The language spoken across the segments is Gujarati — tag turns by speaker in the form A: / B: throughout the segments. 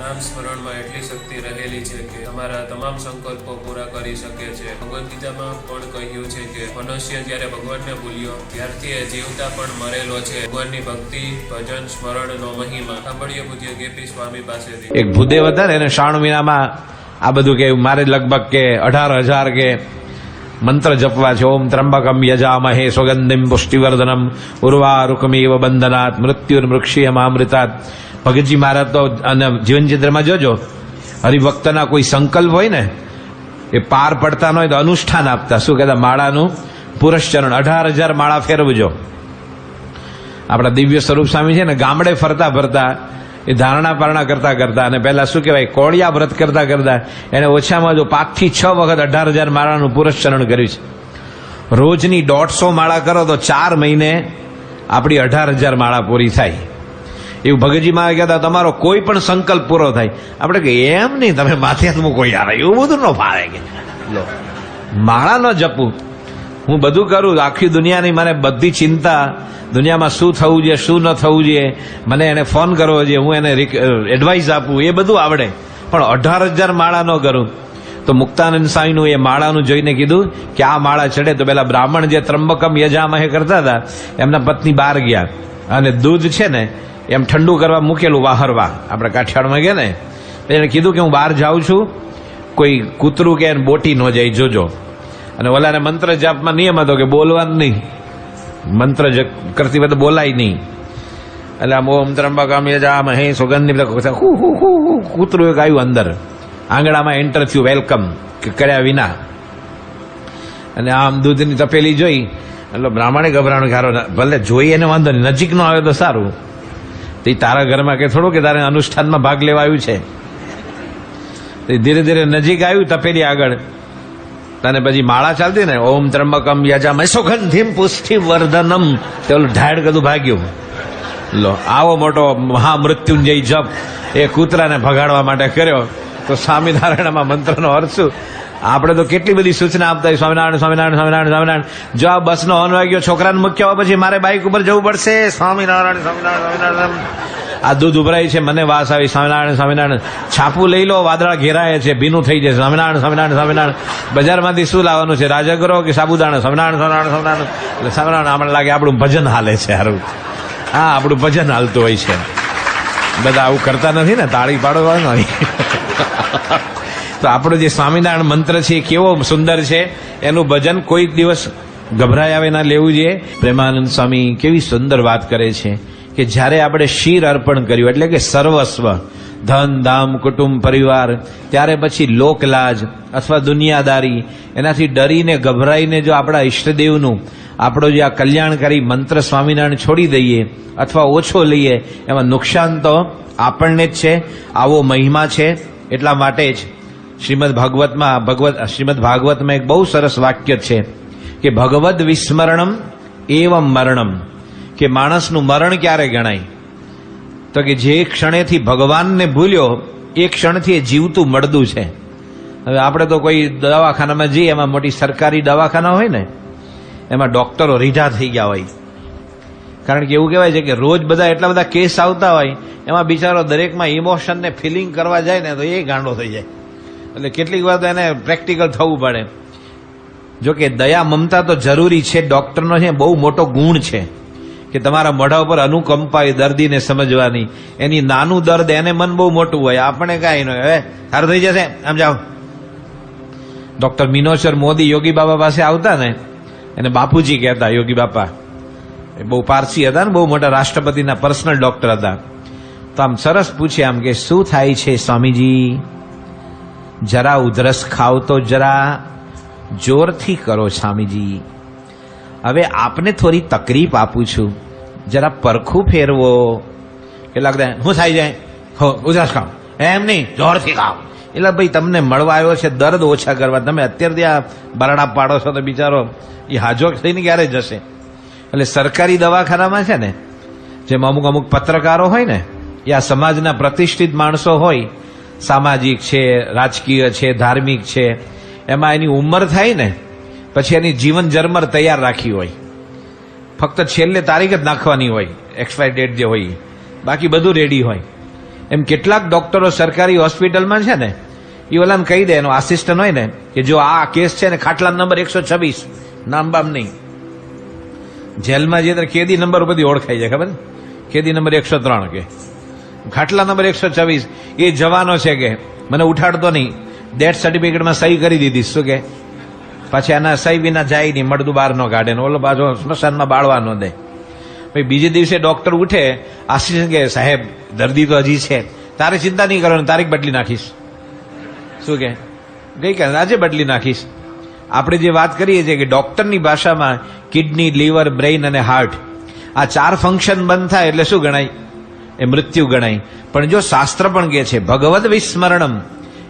A: નામ સ્મરણમાં એટલી શક્તિ રહેલી છે કે તમારા તમામ સંકલ્પો પૂરા કરી શકે છે. ભગવદ્ ગીતામાં પણ કહ્યું છે કે મનુષ્ય જ્યારે ભગવાનને ભૂલ્યો, ત્યારથી એ જીવતા પણ મરેલો છે. ભગવાનની ભક્તિ, ભજન, સ્મરણનો મહિમા સાંભળીએ પૂજ્ય કેપી સ્વામી પાસેથી.
B: એક ભૂદેવ હતા એને શ્રાવણ આ બધું કે મારે લગભગ કે અઢાર હજાર કે મંત્ર જપવા છે. ઓમ ત્રંબકમ યજામહે સુગંધિમ પુષ્ટિવર્ધનમ ઉર્વારુકમીવ બંધનાત, મૃત્યુર્મૃક્ષિયમામૃતાત. ભગતજી મહારાજ તો અને જીવનચિત્રમાં જોજો, હરિભક્તના કોઈ સંકલ્પ હોય ને, એ પાર પડતા ન હોય તો અનુષ્ઠાન આપતા. શું કહેતા? માળાનું પુરસ્ચરણ. અઢાર હજાર માળા ફેરવજો. આપણા દિવ્ય સ્વરૂપ સ્વામી છે ને, ગામડે ફરતા ફરતા, એ ધારણા પારણા કરતા કરતા, અને પહેલા શું કહેવાય? કોળિયા વ્રત કરતા કરતા, એને ઓછામાં જો પાંચથી છ વખત અઢાર હજાર માળાનું પુરસ્ચરણ કર્યું છે. રોજની દોઢસો માળા કરો તો ચાર મહિને આપણી અઢાર હજાર માળા પૂરી થાય. એવું ભગતજી માં કહેતા, તમારો કોઈ પણ સંકલ્પ પૂરો થાય. આપણે કે, એમ નહીં, તમે માથે મૂકો યાર, એવું બધું ન ફાવે કે. લો, માળા ન જપું હું બધું કરું, આખી દુનિયાની મને બધી ચિંતા, દુનિયામાં શું થવું જોઈએ, શું ન થવું જોઈએ, મને એને ફોન કરવો જોઈએ, હું એને એડવાઇસ આપું, એ બધું આવડે. પણ અઢાર હજાર માળા ન કરું. તો મુક્તાનંદ સ્વામીનું એ માળાનું જોઈને કીધું કે, આ માળા ચડે. તો પેલા બ્રાહ્મણ જે ત્રંબકમ યજામહે કરતા હતા, એમના પત્ની બહાર ગયા. અને દૂધ છે ને એમ ઠંડુ કરવા મૂકેલું વાહરવા. આપણે કાઠિયાવાડમાં ગયા ને એને કીધું કે હું બહાર જાઉં છું. કોઈ કૂતરું કે બોટી ન જાય, જોજો. અને ઓલાને મંત્ર જાપમાં નિયમ હતો કે બોલવાનું નહીં. મંત્ર જ કરતી વખતે બોલાય નહીં. એટલે આમ ઓમ ત્રંબા ત્રંબકમ યજામ હે સુગંધી બધા હું, હુ હુ હુ, કૂતરું એક આવ્યું અંદર. આંગણામાં એન્ટર થયું વેલકમ કે કર્યા વિના. અને આમ દૂધની તપેલી જોઈ. એટલે બ્રાહ્મણે ગભરાણું ખારો ભલે જોઈએ એને વાંધો નહીં નજીક નો આવે તો સારું. તો તારા ઘરમાં કે થોડું કે તારે અનુષ્ઠાનમાં ભાગ લેવા આવ્યું છે? ધીરે ધીરે નજીક આવ્યું તપેલી આગળ. તને પછી માળા ચાલતી ને? ઓમ ત્રંબકમ યજા મૈસોગંધિમ પુષ્ટિ વર્ધનમ તે ઓલું ઢાળ કદું ભાગ્યું. લો, આવો મોટો મહામૃત્યુંજય જપ. એ કૂતરાને ભગાડવા માટે કર્યો. તો સ્વામિનારાયણમાં મંત્રનો અર્થ શું? આપણે તો કેટલી બધી સૂચના આપતા હોય, સ્વામિનારાયણ સ્વામિનારાયણ સ્વામિનારાયણ સ્વામિનારાયણ. જો આ બસનો હોર્ન વાગ્યો, છોકરાને મૂક્યા હોય પછી મારે બાઇક ઉપર જવું પડશે. સ્વામિનારાયણ સ્વામિનારાયણ સ્વામિનારાયણ. આ દૂધ ઉભરાય છે, મને વાસ આવી. સ્વામિનારાયણ સ્વામિનારાયણ. છાપું લઈ લો, વાદળા ઘેરાય છે, ભીનું થઈ જાય સ્વામિનારાયણ સ્વામિનારાયણ સ્વામિનારાયણ. બજારમાંથી શું લાવવાનું છે? રાજગરો કે સાબુદાણા? સ્વામિનારાયણ સ્વામિનારાયણ સ્વામિનારાયણ. એટલે સ્વામિનારાયણ આપણે લાગે આપણું ભજન હાલે છે સારું હા, આપણું ભજન હાલતું હોય છે. બધા આવું કરતા નથી ને, તાળી પાડવાની તો આપણો જે સ્વામિનારાયણ મંત્ર છે એ કેવો સુંદર છે, એનું ભજન કોઈ દિવસ ગભરાયા આવે ના લેવું જોઈએ. પ્રેમાનંદ સ્વામી કેવી સુંદર વાત કરે છે કે જ્યારે આપણે શીર અર્પણ કર્યું, એટલે કે સર્વસ્વ, ધન ધામ કુટુંબ, પરિવાર, ત્યારે પછી લોકલાજ અથવા દુનિયાદારી, એનાથી ડરીને, ગભરાઈને જો આપણા ઈષ્ટદેવનું આપણો જે આ કલ્યાણકારી મંત્ર સ્વામિનારાયણ છોડી દઈએ અથવા ઓછો લઈએ, એમાં નુકસાન તો આપણને જ છે, આવો મહિમા છે, એટલા માટે જ. શ્રીમદ ભાગવતમાં, ભગવત, શ્રીમદ ભાગવતમાં એક બહુ સરસ વાક્ય છે કે ભગવદ વિસ્મરણમ એવમ મરણમ, કે માણસનું મરણ ક્યારે ગણાય? તો કે જે ક્ષણેથી ભગવાનને ભૂલ્યો, એ ક્ષણથી એ જીવતું મળદું છે. હવે આપણે તો કોઈ દવાખાનામાં જઈએ, એમાં મોટી સરકારી દવાખાના હોય ને, એમાં ડોક્ટરો રીઢા થઈ ગયા હોય. કારણ કે એવું કહેવાય છે કે રોજ બધા એટલા બધા કેસ આવતા હોય, એમાં બિચારો દરેકમાં ઇમોશનને ફિલિંગ કરવા જાય ને તો એ ગાંડો થઈ જાય. એટલે કેટલીક વાર એને પ્રેક્ટિકલ થવું પડે. જો કે દયા મમતા તો જરૂરી છે ડોક્ટરનો છે, બહુ મોટો ગુણ છે. કે તમારા મોઢા ઉપર અનુકંપા એ દર્દીને સમજવાની. એની નાનું દર્દ એને મન બહુ મોટું હોય, આપણે કાંઈ નહીં હવે સારું થઈ જશે, આમ જાઓ. ડોક્ટર મિનોચર મોદી યોગી બાબા પાસે આવતા ને, એને બાપુજી કહેતા, યોગી બાપા, એ બહુ પારસી હતા ને, બહુ મોટા રાષ્ટ્રપતિના પર્સનલ ડોક્ટર હતા. તો આમ સરસ પૂછે આમ કે શું થાય છે સ્વામીજી? જરા ઉધરસ ખાવ તો જરા જોરથી કરો સ્વામીજી. હવે આપને થોડી તકલીફ આપું છું. જરા પરખું ફેરવો. કેટલાક દે હું થાય જાય? હો, ઉધરસ ખાવ. એમ નહીં, જોરથી ખાવ. એટલે ભાઈ તમને મળવા આવ્યો છે, દર્દ ઓછા કરવા. તમે અત્યારથી આ બરડા પાડો છો તો બિચારો, એ હાજો થઈને ક્યારે જશે? એટલે સરકારી દવાખાનામાં છે ને, જેમાં અમુક અમુક પત્રકારો હોય ને, એ આ સમાજના પ્રતિષ્ઠિત માણસો હોય સામાજિક છે, રાજકીય છે, ધાર્મિક છે, એમાં એની ઉંમર થાય ને, પછી એની જીવન જરમર તૈયાર રાખી હોય. ફક્ત છેલ્લે તારીખ જ નાખવાની હોય એક્સપાયર ડેટ જે હોય, બાકી બધું રેડી હોય. એમ કેટલાક ડોક્ટરો સરકારી હોસ્પિટલમાં છે ને એ ઓલાને કહી દે, એનો આસિસ્ટન્ટ હોય ને, કે જો આ કેસ છે ને ખાટલા નંબર એકસો છવ્વીસ, નામ બામ નહીં. જેલમાં જે કેદી નંબર બધી ઓળખાઈ જાય, ખબર કેદી નંબર એકસો ત્રણ કે. ખાટલા નંબર એકસો છવ્વીસ. એ જવાનો છે કે, મને ઉઠાડતો નહીં. ડેથ સર્ટિફિકેટમાં સહી કરી દીધી. શું કે? પાછી આના સહી વિના જાય નહીં. મળતું બહાર નો કાઢે ને ઓલો પાછો સ્મશાનમાં બાળવા ન દે. પછી બીજે દિવસે ડોક્ટર ઉઠે, આશીષ કે, સાહેબ, દર્દી તો હજી છે. તારે ચિંતા નહીં કરવાની. તારીખ બદલી નાખીશ. શું કે? ગઈકાલે આજે બદલી નાખીશ. આપણે જે વાત કરીએ છીએ કે ડોક્ટરની ભાષામાં કિડની લીવર બ્રેઇન અને હાર્ટ આ ચાર ફંક્શન બંધ થાય એટલે શું ગણાય? એ મૃત્યુ ગણાય. પણ જો શાસ્ત્ર પણ કહે છે, ભગવદ વિસ્મરણમ,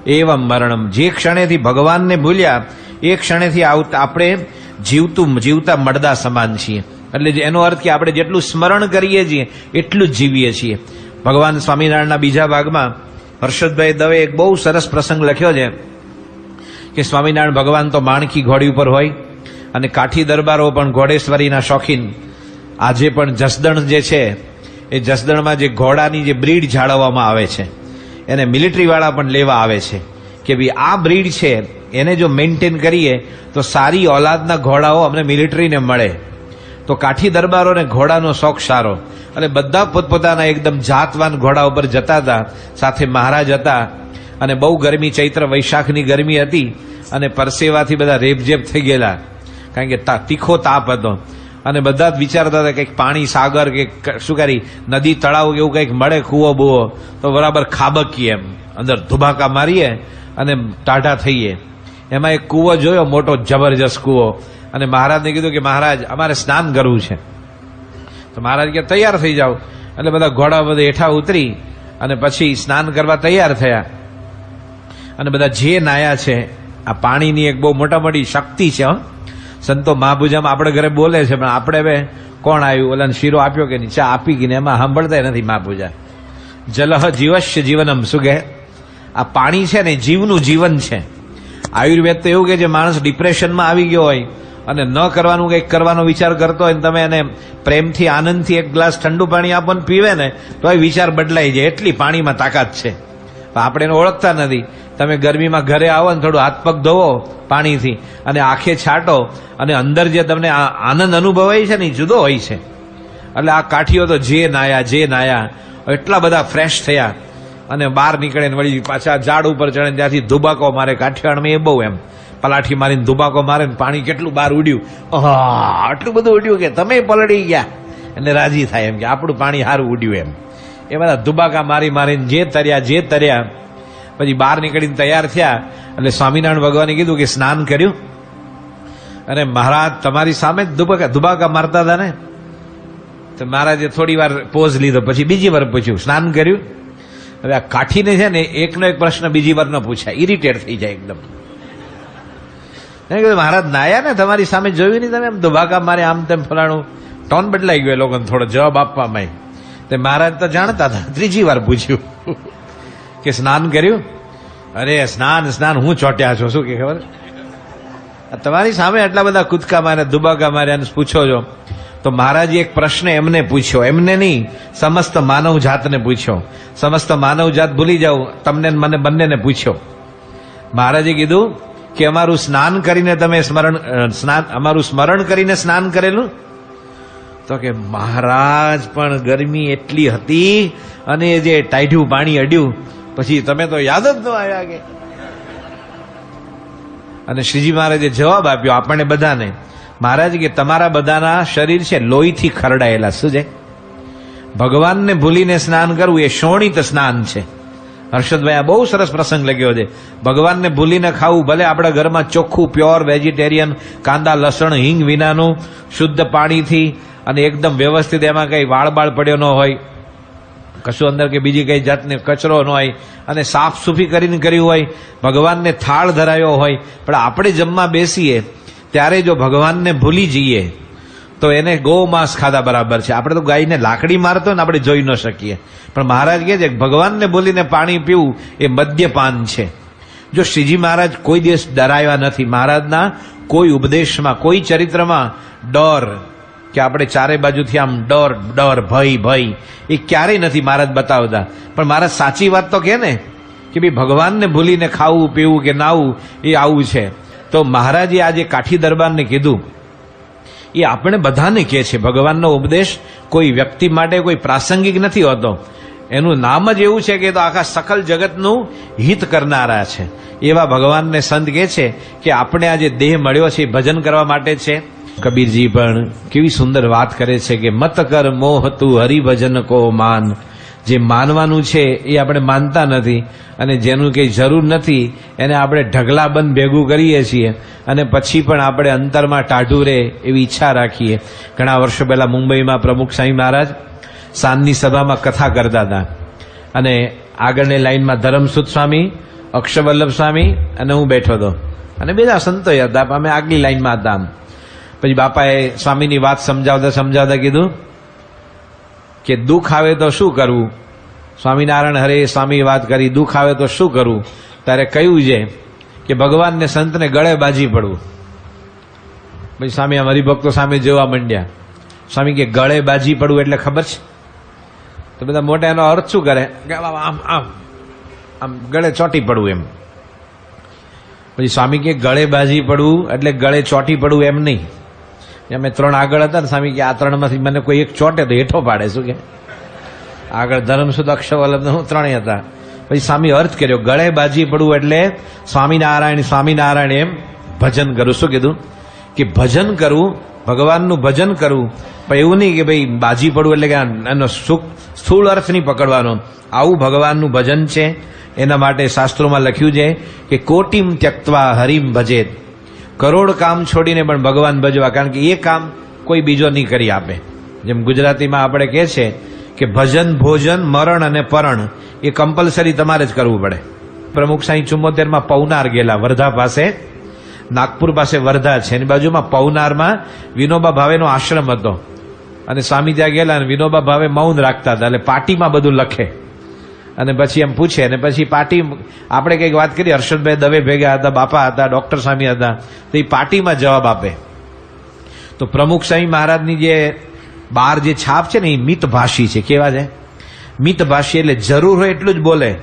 B: એવમ મરણમ. જે ક્ષણેથી ભગવાનને ભૂલ્યા, એ ક્ષણેથી આપણે જીવતું, જીવતા મળદા સમાન છીએ. એટલે એનો અર્થ કે આપણે જેટલું સ્મરણ કરીએ છીએ, એટલું જ જીવીએ છીએ. ભગવાન સ્વામિનારાયણના બીજા ભાગમાં હર્ષદભાઈ દવે એક બહુ સરસ પ્રસંગ લખ્યો છે કે સ્વામિનારાયણ ભગવાન તો માણકી ઘોડી ઉપર હોય અને કાઠી દરબારો પણ ઘોડેશ્વરીના શોખીન. આજે પણ જસદણ જે છે એ જસદણમાં જે ઘોડાની જે બ્રીડ જાળવવામાં આવે છે, એને મિલિટરીવાળા પણ લેવા આવે છે કે ભાઈ આ બ્રીડ છે, એને જો મેન્ટેન કરીએ, તો સારી ઓલાદના ઘોડાઓ અમને મિલિટરીને મળે. તો કાઠી દરબારોને ઘોડાનો શોખ સારો. અને બધા પોતપોતાના એકદમ જાતવાન ઘોડા ઉપર જતા હતા, સાથે મહારાજ હતા, અને બહુ ગરમી, ચૈત્ર વૈશાખની ગરમી હતી, અને પરસેવાથી બધા રેપઝેપ થઈ ગયેલા. કારણ કે તીખો તાપ હતો. અને બધા જ વિચારતા હતા કંઈક પાણી, સાગર કે શું કરી? નદી, તળાવ એવું કંઈક મળે કૂવો બુવો. તો બરાબર ખાબકીએ એમ. અંદર ધુબાકા મારીએ અને ટાઢા થઈએ. એમાં એક કૂવો જોયો, મોટો જબરજસ્ત કૂવો. અને મહારાજને કીધું કે મહારાજ, અમારે સ્નાન કરવું છે. તો મહારાજ કે, તૈયાર થઈ જાઓ. એટલે બધા ઘોડા બધા હેઠા ઉતરી અને પછી સ્નાન કરવા તૈયાર થયા. અને બધા જે નાયા છે, આ પાણીની એક બહુ મોટા મોટી શક્તિ છે સંતો મહાભુજામાં આપણે ઘરે બોલે છે, પણ આપણે હવે કોણ આવ્યું? ઓલાને શીરો આપ્યો કે નહીં? ચા આપી ગઈને એમાં સાંભળતા નથી મહાભુજા. જલહ જીવશ્ય જીવનમ, શું કહે? આ પાણી છે ને, જીવનું જીવન છે. આયુર્વેદ તો એવું કે જે માણસ ડિપ્રેશનમાં આવી ગયો હોય અને ન કરવાનું કંઈક કરવાનો વિચાર કરતો હોય તમે એને પ્રેમથી, આનંદથી એક ગ્લાસ ઠંડુ પાણી આપો પીવે ને તો એ વિચાર બદલાઈ જાય. એટલી પાણીમાં તાકાત છે. આપણે એને ઓળખતા નથી. તમે ગરમીમાં ઘરે આવો ને થોડું હાથ પગ ધોવો પાણીથી અને આંખે છાંટો અને અંદર જે તમને આ આનંદ અનુભવાય છે ને એ જુદો હોય છે. એટલે આ કાઠીઓ તો જે નાયા જે નાયા, એટલા બધા ફ્રેશ થયા અને બહાર નીકળે ને વળી પાછા ઝાડ ઉપર ચડે ત્યાંથી ધુબાકો મારે કાઠિયાવાડમાં એ બહુ એમ. પલાઠી મારીને ધુબાકો મારે ને પાણી કેટલું બહાર ઉડ્યું. આટલું બધું ઉડ્યું કે તમે પલળી ગયા. અને રાજી થાય એમ કે આપણું પાણી સારું ઉડ્યું એમ. એ બધા ધુબાકા મારી મારીને જે તર્યા જે તર્યા પછી બહાર નીકળીને તૈયાર થયા એટલે સ્વામિનારાયણ ભગવાને કીધું કે સ્નાન કર્યું. અને મહારાજ તમારી સામે જ ધુબાકા ધુબાકા મારતા હતા ને? તો મહારાજે થોડી વાર પોઝ લીધો. પછી બીજી વાર પૂછ્યું, સ્નાન કર્યું? હવે આ કાઠીને છે ને, એકનો એક પ્રશ્ન બીજી વાર ન પૂછાય. ઇરિટેટ થઈ જાય એકદમ. એને કીધું, મહારાજ, નાયા ને? તમારી સામે જોયું નહીં તમે? એમ ધુબાકા મારે, આમ તેમ ફલાણું. ટોન બદલાઈ ગયો એ લોકોને થોડો જવાબ આપવામાં. તે મહારાજ તો જાણતા હતા. ત્રીજી વાર પૂછ્યું. કે સ્નાન કર્યું? અરે, સ્નાન સ્નાન, હું ચોટ્યા છું. શું કે ખબર? તમારી સામે આટલા બધા કૂદકા મારે દુબાકા માર્યા પૂછો છો. તો મહારાજે એક પ્રશ્ન એમને પૂછ્યો. એમને નહીં, સમસ્ત માનવ જાતને પૂછ્યો. સમસ્ત માનવ જાત ભૂલી જાઉં તમને મને બંનેને પૂછ્યો. મહારાજે કીધું કે અમારું સ્નાન કરીને તમે સ્મરણ સ્નાન, અમારું સ્મરણ કરીને સ્નાન કરેલું? તો કે મહારાજ, પણ ગરમી એટલી હતી અને જે ટાઢ્યું પાણી અડ્યું પછી તમે તો યાદ જ ન આવ્યા કે. અને શ્રીજી મહારાજે જવાબ આપ્યો આપણને બધાને, મહારાજ કે તમારા બધાના શરીર છે લોહીથી ખરડાયેલા, શું છે? ભગવાનને ભૂલીને સ્નાન કરવું એ શોણિત સ્નાન છે. હર્ષદભાઈ, આ બહુ સરસ પ્રસંગ લગ્યો છે. ભગવાનને ભૂલીને ખાવું ભલે આપણા ઘરમાં ચોખ્ખું, પ્યોર, વેજીટેરિયન, કાંદા, લસણ, હિંગ વિનાનું, શુદ્ધ પાણીથી અને એકદમ વ્યવસ્થિત, એમાં કંઈ વાળ બાળ પડ્યો ન હોય કશું અંદર કે બીજી કઈ જાતને કચરો ન હોય અને સાફ સુફી કરીને કર્યું હોય, ભગવાનને થાળ ધરાયો હોય, પણ આપણે જમવા બેસીએ, ત્યારે જો ભગવાનને ભૂલી જઈએ, તો એને ગૌમાંસ ખાધા બરાબર છે. આપણે તો ગાયને લાકડી મારતો ને આપણે જોઈ ન શકીએ. પણ મહારાજ કહે છે ભગવાનને ભૂલીને પાણી પીવું એ મદ્યપાન છે. જો શ્રીજી મહારાજ કોઈ દિવસ ડરાયા નથી, મહારાજના કોઈ ઉપદેશમાં, કોઈ ચરિત્રમાં ડર કે આપણે ચારે બાજુથી આમ ડર ડર, ભય ભય, એ ક્યારેય નથી મહારાજ બતાવતા. પણ મહારાજ સાચી વાત તો કે ને, કે ભાઈ ભગવાનને ભૂલીને ખાવું, પીવું કે નાવું એ આવું છે. તો મહારાજે આજે કાઠી દરબારને કીધું, એ આપણે બધાને કહે છે, ભગવાનનો ઉપદેશ કોઈ વ્યક્તિ માટે કોઈ પ્રાસંગિક નથી હોતો. એનું નામ જ એવું છે કે તો આખા સકલ જગતનું હિત કરનારા છે. એવા ભગવાનને સંત કહે છે કે આપણે આ જે દેહ મળ્યો છે ભજન કરવા માટે છે. કબીરજી પણ કેવી સુંદર વાત કરે છે કે મત કર મોહ તું હરિભજન કો માન. જે માનવાનું છે એ આપણે માનતા નથી અને જેનું કંઈ જરૂર નથી એને આપણે ઢગલાબંધ ભેગું કરીએ છીએ અને પછી પણ આપણે અંતરમાં ટાઢું રહે એવી ઈચ્છા રાખીએ. ઘણા વર્ષો પહેલા મુંબઈમાં પ્રમુખ સાંઈ મહારાજ સાંજની સભામાં કથા કરતા હતા. અને આગળની લાઈનમાં ધરમસુદ સ્વામી, અક્ષવલ્લભ સ્વામી અને હું બેઠો હતો. અને બધા સંતો હતા અમે આગલી લાઈનમાં હતા. પછી બાપાએ સ્વામીની વાત સમજાવતા સમજાવતા કીધું કે દુઃખ આવે તો શું કરવું? સ્વામિનારાયણ હરે સ્વામી વાત કરી, દુઃખ આવે તો શું કરવું? ત્યારે કહ્યું છે કે ભગવાનને સંતને ગળે બાજી પડવું. પછી સ્વામી આમ હરિભક્તો સામે જોવા માંડ્યા. સ્વામી કે ગળે બાજી પડવું એટલે ખબર છે? તો બધા મોટા એનો અર્થ શું કરે? કે આમ આમ આમ આમ ગળે ચોટી પડવું એમ. પછી સ્વામી કે ગળે બાજી પડવું એટલે ગળે ચોટી પડવું એમ નહીં. અમે ત્રણ આગળ હતા ને સ્વામી કે આ ત્રણમાંથી મને કોઈ એક ચોટે તો હેઠો પાડે, શું કે? આગળ ધર્મસુદ અક્ષવલ્લભ હું ત્રણેય હતા. પછી સ્વામી અર્થ કર્યો, ગળે બાજી પડવું એટલે સ્વામિનારાયણ સ્વામિનારાયણ એમ ભજન કરું. શું કીધું? કે ભજન કરવું ભગવાનનું ભજન કરવું પણ એવું નહીં કે ભાઈ બાજી પડવું એટલે કે એનો સુખ સ્થૂળ અર્થ નહીં પકડવાનો. આવું ભગવાનનું ભજન છે. એના માટે શાસ્ત્રોમાં લખ્યું છે કે કોટિમ ત્યક્તવા હરિમ ભજેત. કરોડ કામ છોડીને પણ ભગવાન ભજવા, કારણ કે એ કામ કોઈ બીજો નહીં કરી આપે. જેમ ગુજરાતીમાં આપણે કહે છે કે ભજન, ભોજન, મરણ અને પરણ, એ કમ્પલસરી તમારે જ કરવું પડે. પ્રમુખ સાંઈ ચુમ્મોતેરમાં પૌનાર ગયેલા વર્ધા પાસે, નાગપુર પાસે વર્ધા છે, એની બાજુમાં પૌનારમાં વિનોબા ભાવેનો આશ્રમ હતો. અને સ્વામી ત્યાં ગયેલા અને વિનોબા ભાવે મૌન રાખતા હતા, એટલે પાટીમાં બધું લખે. અને પછી એમ પૂછે અને પછી પાર્ટી આપણે કંઈક વાત કરી હર્ષદભાઈ દવે ભેગા હતા, બાપા હતા, ડોક્ટર સ્વામી હતા, તો એ પાર્ટીમાં જવાબ આપે. તો પ્રમુખ સ્વામી મહારાજની જે બાર જે છાપ છે ને, એ મિતભાષી છે. કેવા છે? મિતભાષી એટલે જરૂર હોય એટલું જ બોલે,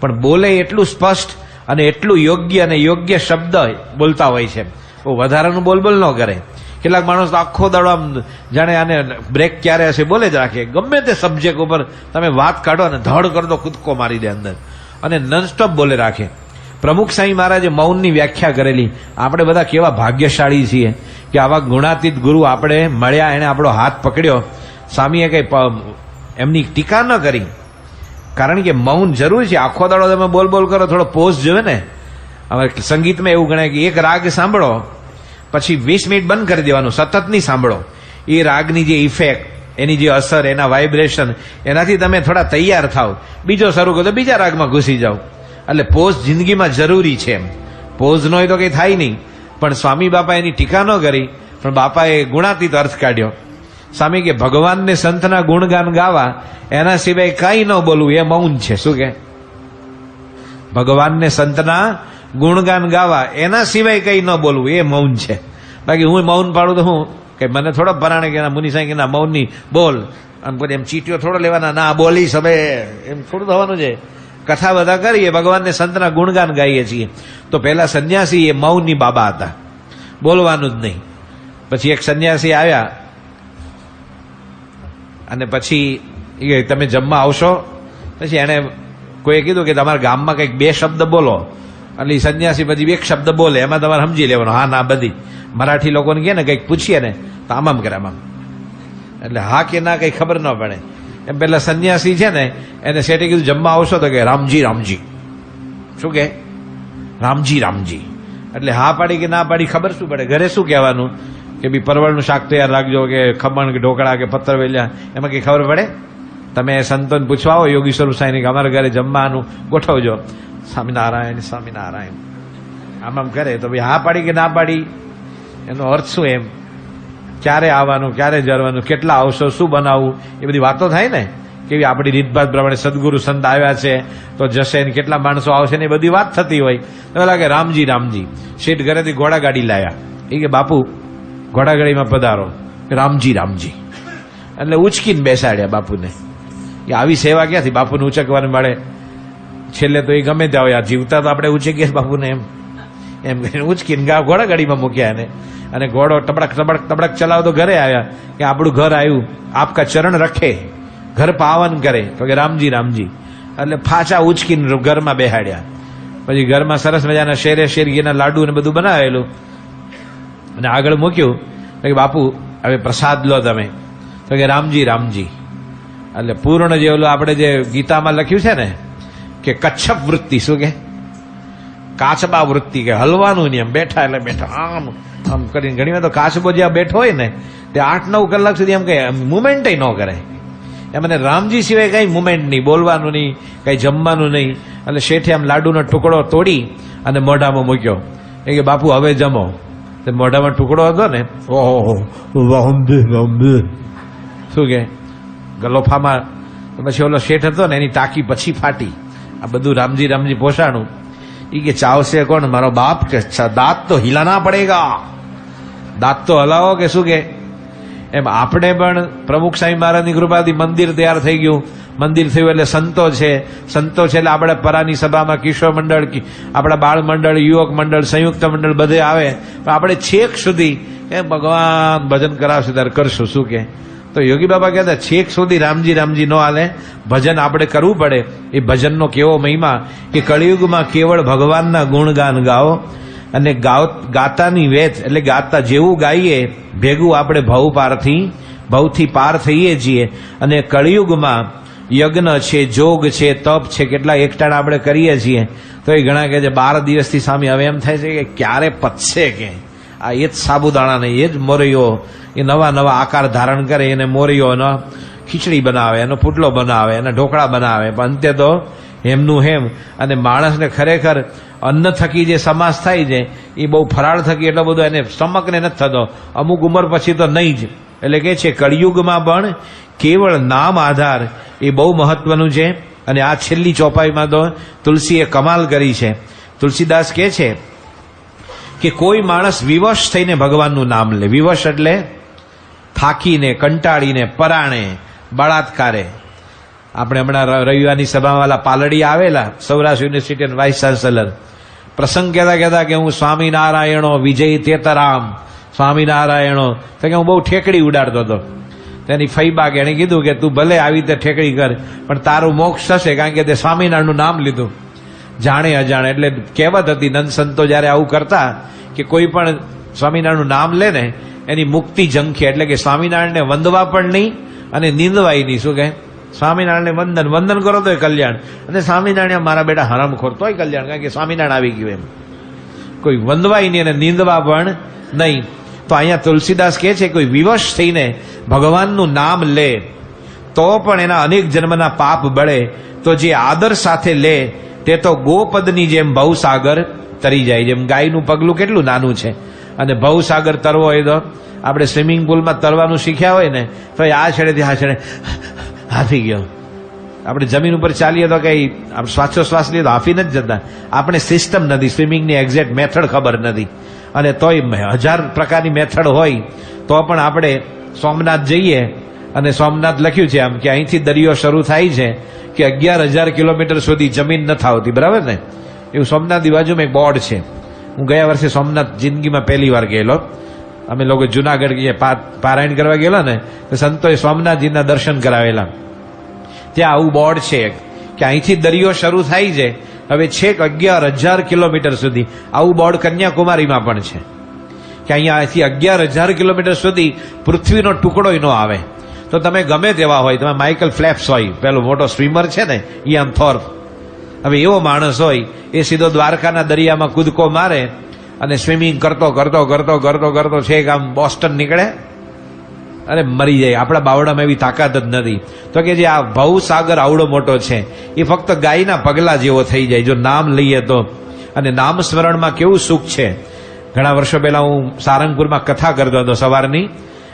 B: પણ બોલે એટલું સ્પષ્ટ અને એટલું યોગ્ય અને યોગ્ય શબ્દ બોલતા હોય છે. વધારાનું બોલબોલ ન કરે. કેટલાક માણસ તો આખો દાડો આમ જાણે આને બ્રેક ક્યારે હશે બોલે જ રાખે. ગમે તે સબ્જેક્ટ ઉપર તમે વાત કાઢો અને ધડ કરતો કૂદકો મારી દે અંદર. અને નોનસ્ટોપ બોલે રાખે. પ્રમુખ સાંઈ મહારાજે મૌનની વ્યાખ્યા કરેલી. આપણે બધા કેવા ભાગ્યશાળી છીએ કે આવા ગુણાતીત ગુરુ આપણે મળ્યા, એણે આપણો હાથ પકડ્યો. સ્વામીએ કંઈ એમની ટીકા ન કરી. કારણ કે મૌન જરૂર છે. આખો દાડો તમે બોલ બોલ કરો, થોડો પોઝ જોવે ને. હવે સંગીતમાં એવું ગણાય કે એક રાગ સાંભળો પછી વીસ મિનિટ બંધ કરી દેવાનું, સતત નહીં સાંભળો. એ રાગની જે ઇફેક્ટ એની જે અસર, એના વાઇબ્રેશન એનાથી તમે થોડા તૈયાર થાવ. બીજો શરૂ કરો તો બીજા રાગમાં ઘૂસી જાઓ. એટલે પોઝ જિંદગીમાં જરૂરી છે એમ. પોઝ ન તો કંઈ થાય નહીં. પણ સ્વામી બાપા એની ટીકા ન કરી, પણ બાપાએ ગુણાતીત અર્થ કાઢ્યો. સ્વામી કે, ભગવાનને સંતના ગુણગાન ગાવા, એના સિવાય કાંઈ ન બોલવું, એ મૌન છે. શું કે? ભગવાનને સંતના ગુણગાન ગાવા, એના સિવાય કંઈ ન બોલવું, એ મૌન છે. બાકી હું મૌન પાડું તો હું, કે મને થોડો ભરાણે કે મુનિ સાંઈ કે મૌનની બોલ આમ કોઈ એમ ચીટીઓ થોડો લેવાના, ના, બોલી હવે એમ થોડું થવાનું છે. કથા બધા કરીએ, ભગવાનને સંતના ગુણગાન ગાઈએ છીએ. તો પહેલા સંન્યાસી એ મૌનની બાબા હતા. બોલવાનું જ નહીં. પછી એક સંન્યાસી આવ્યા. અને પછી એ તમે જમવા આવશો. પછી એણે કોઈએ કીધું કે તમારા ગામમાં કંઈક બે શબ્દ બોલો. એટલે સંન્યાસી પછી એક શબ્દ બોલે, એમાં તમારે સમજી લેવાનો, હા, ના, બધી. મરાઠી લોકોને કહે ને, કંઈક પૂછીએ ને, તો આમ આમ કરે, આમ. એટલે હા કે ના કંઈ ખબર ન પડે. એમ પેલા સંન્યાસી છે ને, એને શેઠે કીધું, જમવા આવશો તો કે, રામજી રામજી. શું કે રામજી રામજી. એટલે હા પાડી કે ના પાડી ખબર શું પડે? ઘરે શું કહેવાનું? કે ભાઈ પરવળનું શાક તૈયાર રાખજો, કે ખમણ, કે ઢોકળા, કે પથ્થર વેલ્યા. એમાં કંઈ ખબર પડે? તમે સંતોને પૂછવા આવો યોગી સ્વરૂપ સાંઈ કે અમારા ઘરે જમવાનું ગોઠવજો. સ્વામિનારાયણ સ્વામિનારાયણ. આમ આમ કરે તો ભાઈ હા પાડી કે ના પાડી? એનો અર્થ શું એમ? ક્યારે આવવાનું, ક્યારે જરવાનું, કેટલા આવશો, શું બનાવવું? એ બધી વાતો થાય ને? કેવી આપણી રીતભાત પ્રમાણે સદગુરુ સંત આવ્યા છે, તો જશે ને કેટલા માણસો આવશે ને એ બધી વાત થતી હોય. તો લાગે રામજી રામજી, શેઠ ઘરેથી ઘોડાગાડી લાયા. એ કે બાપુ ઘોડાગાડીમાં પધારો. રામજી રામજી. એટલે ઉચકીને બેસાડ્યા બાપુને. કે આવી સેવા ક્યાંથી? બાપુને ઉચકવાને મળે. છેલ્લે તો એ ગમે ત્યાં હોય, આ જીવતા તો આપણે ઉચકીએ જ બાપુને એમ. એમ કહીને ઉચકીને ગા ઘોડા ગાડીમાં મૂક્યા એને. અને ઘોડો ટબડક ટબડક ટબડક ચલાવતો ઘરે આવ્યા કે આપણું ઘર આવ્યું, આપકા ચરણ રખે, ઘર પાવન કરે. તો કે રામજી રામજી. એટલે ફાચા ઉચકીને ઘરમાં બેહાડ્યા. પછી ઘરમાં સરસ મજાના શેરે શેરગીના લાડુ ને બધું બનાવેલું. અને આગળ મૂક્યું. કે બાપુ, હવે પ્રસાદ લો તમે. તો કે રામજી રામજી. એટલે પૂર્ણ જે ઓલું આપણે જે ગીતામાં લખ્યું છે ને કે કચ્છપ વૃત્તિ શું કે? કાચબા વૃત્તિ કે હલવાનું નહીં એમ બેઠા એટલે બેઠા, આમ આમ કરીને ઘણી વાર તો કાચબો જ્યાં બેઠો હોય ને, તે આઠ નવ કલાક સુધી એમ કઈ મુમેન્ટ ન કરે. એમ અને રામજી સિવાય કઈ મુમેન્ટ નહીં, બોલવાનું નહીં, કઈ જમવાનું નહીં. એટલે શેઠે આમ લાડુનો ટુકડો તોડી અને મોઢામાં મૂક્યો. એ કે, બાપુ, હવે જમો. તે મોઢામાં ટુકડો હતો ને, ઓહો શું કે? ગલોફામાં પછી ઓલો શેઠ હતો ને, એની ટાંકી પછી ફાટી. આ બધું રામજી રામજી પોષાણું. એ કે ચાવશે કોણ? મારો બાપ કે દાંત તો હિલાના પડેગા. દાંત તો હલાવો કે શું કે? એમ આપણે પણ પ્રમુખ સાંઈ મહારાજની કૃપાથી મંદિર તૈયાર થઈ ગયું. મંદિર થયું એટલે સંતો છે. સંતો છે એટલે આપણે પરાની સભામાં કિશોર મંડળ આપણા બાળ મંડળ, યુવક મંડળ, સંયુક્ત મંડળ બધે આવે. પણ આપણે છેક સુધી એ ભગવાન ભજન કરાવશે, ત્યારે કરશું. શું કે? તો યોગી બાબા કહેતા, છેક સુધી રામજી રામજી નો હાલે. ભજન આપણે કરવું પડે. એ ભજનનો કેવો મહિમા કે કળિયુગમાં કેવળ ભગવાનના ગુણગાન ગાઓ અને ગાતાની વેચ એટલે ગાતા જેવું ગાઈએ, ભેગું આપણે ભવ પારથી ભવથી પાર થઈએ છીએ. અને કળિયુગમાં યજ્ઞ છે, જોગ છે, તપ છે, કેટલા એકટાણા આપણે કરીએ છીએ. તો એ ઘણા કહે છે, બાર દિવસથી સામે હવે એમ થાય છે કે ક્યારે પતશે કે? આ એ જ સાબુદાણાને એ જ મોરૈયો, એ નવા નવા આકાર ધારણ કરે, એને મોરૈયોનો ખીચડી બનાવે, એનો પુટલો બનાવે, એના ઢોકળા બનાવે. પણ અંતે તો હેમનું હેમ. અને માણસને ખરેખર અન્ન થકી જે સમાસ થાય છે, એ બહુ ફરાળ થકી એટલો બધો એને સ્ટમકને નથી થતો. અમુક ઉંમર પછી તો નહીં જ. એટલે કે છે, કળિયુગમાં પણ કેવળ નામ આધાર એ બહુ મહત્વનું છે. અને આ છેલ્લી ચોપાઈમાં તો તુલસીએ કમાલ કરી છે. તુલસીદાસ કહે છે કે કોઈ માણસ વિવશ થઈને ભગવાનનું નામ લે. વિવશ એટલે થાકીને, કંટાળીને, પરાણે, બળાત્કારે. આપણે હમણાં રવિવારની સભાવાળા પાલડી આવેલા, સૌરાષ્ટ્ર યુનિવર્સિટી વાઇસ ચાન્સેલર. પ્રસંગ કહેતા કહેતા કે હું સ્વામિનારાયણો વિજય તેતરામ, સ્વામિનારાયણો. તો કે હું બહુ ઠેકડી ઉડાડતો હતો. તેની ફઈબાગ એણે કીધું કે તું ભલે આવી રીતે ઠેકડી કર, પણ તારું મોક્ષ થશે કારણ કે તે સ્વામિનારાયણનું નામ લીધું. જાણે અજાણે. એટલે કહેવત હતી, નંદ સંતો જ્યારે આવું કરતા કે કોઈ પણ સ્વામિનારાયણનું નામ લે ને, એની મુક્તિ જંખી એટલે કે સ્વામિનારાયણને વંદવા પણ નહીં અને નિંદવાય નહીં. શું કહે? સ્વામિનારાયણને વંદન વંદન કરો તોય કલ્યાણ. અને સ્વામિનારાયણ મારા બેટા હરામખોર, તોય કલ્યાણ, કારણ કે સ્વામિનારાયણ આવી ગયું એમ. કોઈ વંદવાય નહીં અને નિંદવા પણ નહીં. તો અહીંયા તુલસીદાસ કહે છે, કોઈ વિવશ થઈને ભગવાનનું નામ લે, તો પણ એના અનેક જન્મના પાપ બળે, તો જે આદર સાથે લે તે તો ગોપદની જેમ ભવસાગર તરી જાય જેમ ગાયનું પગલું કેટલું નાનું છે? અને ભવસાગર તરવો હોય તો આપણે સ્વિમિંગ પુલમાં તરવાનું શીખ્યા હોય ને, તો આ છેડેથી આ છેડે હાફી ગયો. આપણે જમીન ઉપર ચાલીએ તો કઈ આમ શ્વાસોશ્વાસ લઈએ તો હાફી નથી જતા. આપણે સિસ્ટમ નથી, સ્વિમિંગની એક્ઝેક્ટ મેથડ ખબર નથી. અને તોય હજાર પ્રકારની મેથડ હોય, તો પણ આપણે સોમનાથ જઈએ અને સોમનાથ લખ્યું છે આમ કે અહીંથી દરિયો શરૂ થાય છે કે અગિયાર હજાર કિલોમીટર સુધી જમીન નથી આવતી બરાબર ને? એવું સોમનાથની બાજુમાં એક બોર્ડ છે. હું ગયા વર્ષે સોમનાથ જિંદગીમાં પહેલી વાર ગયેલો. અમે લોકો જુનાગઢ પારાયણ કરવા ગયેલા ને, તો સંતોએ સોમનાથજીના દર્શન કરાવેલા. ત્યાં આવું બોર્ડ છે કે અહીંથી દરિયો શરૂ થાય છે, હવે છેક અગિયાર હજાર કિલોમીટર સુધી. આવું બોર્ડ કન્યાકુમારીમાં પણ છે. કે અહીંયા અહીંથી અગિયાર હજાર કિલોમીટર સુધી પૃથ્વીનો ટુકડો ન આવે. તો તમે ગમે તેવા હોય, તમે માઇકલ ફ્લેપ્સ હોય, પેલો મોટો સ્વિમર છે ને ઇયાન થોર્પ હવે એવો માણસ હોય, એ સીધો દ્વારકાના દરિયામાં કૂદકો મારે અને સ્વિમિંગ કરતો કરતો કરતો કરતો કરતો છેક આમ બોસ્ટન નીકળે અરે મરી જાય. આપણા બાવડામાં એવી તાકાત જ નથી. તો કે જે આ ભવસાગર આવડો મોટો છે, એ ફક્ત ગાયના પગલા જેવો થઈ જાય. જો નામ લઈએ તો. અને નામ સ્મરણમાં કેવું સુખ છે. ઘણા વર્ષો પહેલા હું સારંગપુરમાં કથા કરતો હતો સવારની.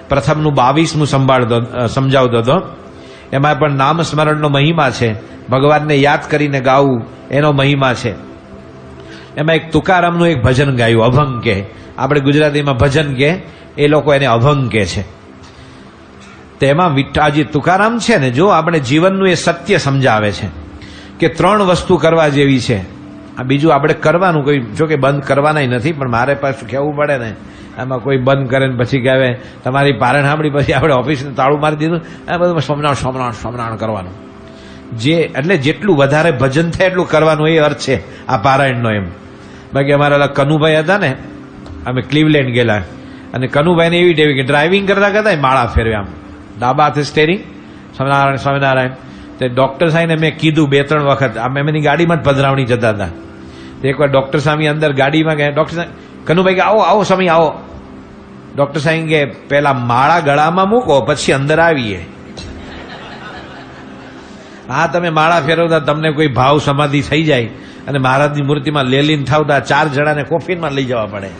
B: પ્રથમનું બાવીસમું સંભાળતો સમજાવતો હતો એમાં પણ નામ સ્મરણનો મહિમા છે. ભગવાનને યાદ કરીને ગાવું એનો મહિમા છે. એમાં એક તુકારામનું એક ભજન ગાયું, અભંગ કે. આપણે ગુજરાતીમાં ભજન કે, એ લોકો એને અભંગ કે છે. તેમાં વિઠ્ઠાજી તુકારામ છે ને, જો આપણે જીવનનું એ સત્ય સમજાવે છે, કે ત્રણ વસ્તુ કરવા જેવી છે. આ બીજું આપણે કરવાનું કંઈ, જો કે બંધ કરવાના નથી, પણ મારે પાછું કહેવું પડે ને આમાં કોઈ બંધ કરે ને પછી કહેવે તમારી પારણ સાંભળી, પછી આપણે ઓફિસને તાળું મારી દીધું. આ બધું સોમનાથ સોમનાથ સોમનાથ કરવાનું. જે, એટલે જેટલું વધારે ભજન થાય એટલું કરવાનું, એ અર્થ છે આ પારાયણનો એમ. બાકી અમારા કનુભાઈ હતા ને, અમે ક્લીવલેન્ડ ગયેલા. અને કનુભાઈને એવી ટેવી કે ડ્રાઇવિંગ કરતા કરતા માળા ફેરવ્યા આમ. ડાબા હાથે સ્ટેરિંગ સ્વામિનારાયણ સ્વામિનારાયણ. તે ડોક્ટર સાહેબને મેં કીધું બે, ત્રણ વખત. અમે એમની ગાડીમાં જ પધરાવણી જતા હતા. એકવાર ડોક્ટર સ્વામી અંદર ગાડીમાં ગયા. ડોક્ટર સાહેબ કનુભાઈ કે, આવો આવો સમય આવો. ડોક્ટર સાહેબ કે, પેલા માળા ગળામાં મૂકો, પછી અંદર આવીએ. હા, તમે માળા ફેરવતા તમને કોઈ ભાવ સમાધિ થઈ જાય અને મહારાજની મૂર્તિમાં લેલીન થાવતા ચાર જણાને કોફીનમાં લઈ જવા પડે.